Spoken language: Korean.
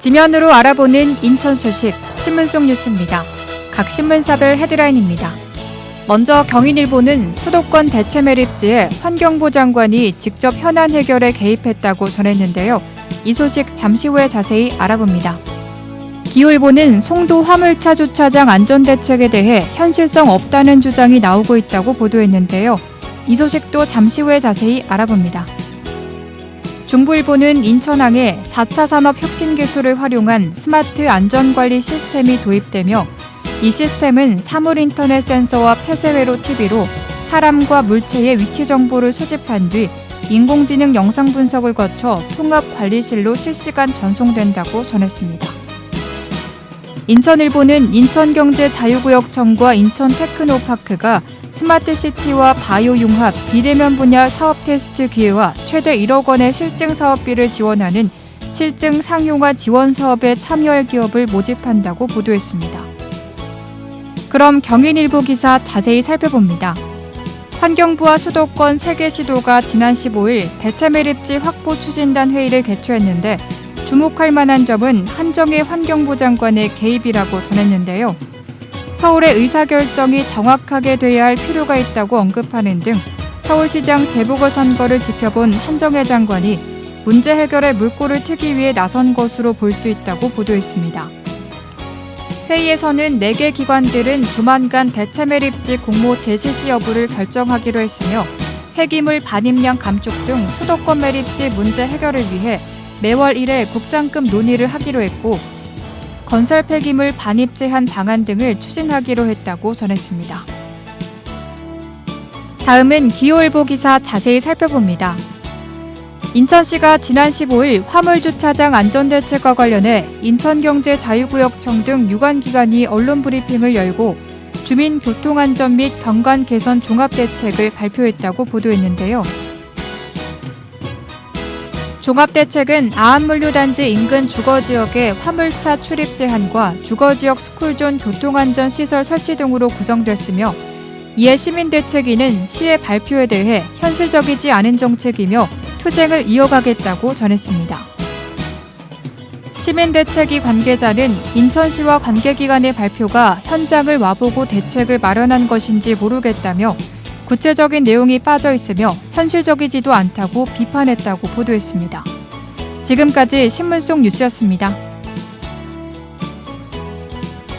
지면으로 알아보는 인천 소식 신문 속 뉴스입니다. 각 신문사별 헤드라인입니다. 먼저 경인일보는 수도권 대체 매립지에 환경부 장관이 직접 현안 해결에 개입했다고 전했는데요. 이 소식 잠시 후에 자세히 알아봅니다. 기후일보는 송도 화물차 주차장 안전 대책에 대해 현실성 없다는 주장이 나오고 있다고 보도했는데요. 이 소식도 잠시 후에 자세히 알아봅니다. 중부일보는 인천항에 4차 산업 혁신 기술을 활용한 스마트 안전관리 시스템이 도입되며 이 시스템은 사물 인터넷 센서와 폐쇄회로 TV로 사람과 물체의 위치 정보를 수집한 뒤 인공지능 영상 분석을 거쳐 통합 관리실로 실시간 전송된다고 전했습니다. 인천일보는 인천경제자유구역청과 인천테크노파크가 스마트시티와 바이오 융합, 비대면 분야 사업 테스트 기회와 최대 1억 원의 실증 사업비를 지원하는 실증 상용화 지원 사업에 참여할 기업을 모집한다고 보도했습니다. 그럼 경인일보 기사 자세히 살펴봅니다. 환경부와 수도권 3개 시도가 지난 15일 대체 매립지 확보 추진단 회의를 개최했는데 주목할 만한 점은 한정의 환경부 장관의 개입이라고 전했는데요. 서울의 의사결정이 정확하게 돼야 할 필요가 있다고 언급하는 등 서울시장 재보궐선거를 지켜본 한정혜 장관이 문제 해결에 물꼬를 트기 위해 나선 것으로 볼 수 있다고 보도했습니다. 회의에서는 4개 기관들은 조만간 대체 매립지 공모 재실시 여부를 결정하기로 했으며 폐기물 반입량 감축 등 수도권 매립지 문제 해결을 위해 매월 1회 국장급 논의를 하기로 했고 건설 폐기물 반입 제한 방안 등을 추진하기로 했다고 전했습니다. 다음은 기호일보 기사 자세히 살펴봅니다. 인천시가 지난 15일 화물주차장 안전대책과 관련해 인천경제자유구역청 등 유관기관이 언론 브리핑을 열고 주민 교통안전 및 경관 개선 종합대책을 발표했다고 보도했는데요. 종합대책은 아한물류단지 인근 주거지역의 화물차 출입 제한과 주거지역 스쿨존 교통안전 시설 설치 등으로 구성됐으며 이에 시민대책위는 시의 발표에 대해 현실적이지 않은 정책이며 투쟁을 이어가겠다고 전했습니다. 시민대책위 관계자는 인천시와 관계기관의 발표가 현장을 와보고 대책을 마련한 것인지 모르겠다며 구체적인 내용이 빠져 있으며 현실적이지도 않다고 비판했다고 보도했습니다. 지금까지 신문 속 뉴스였습니다.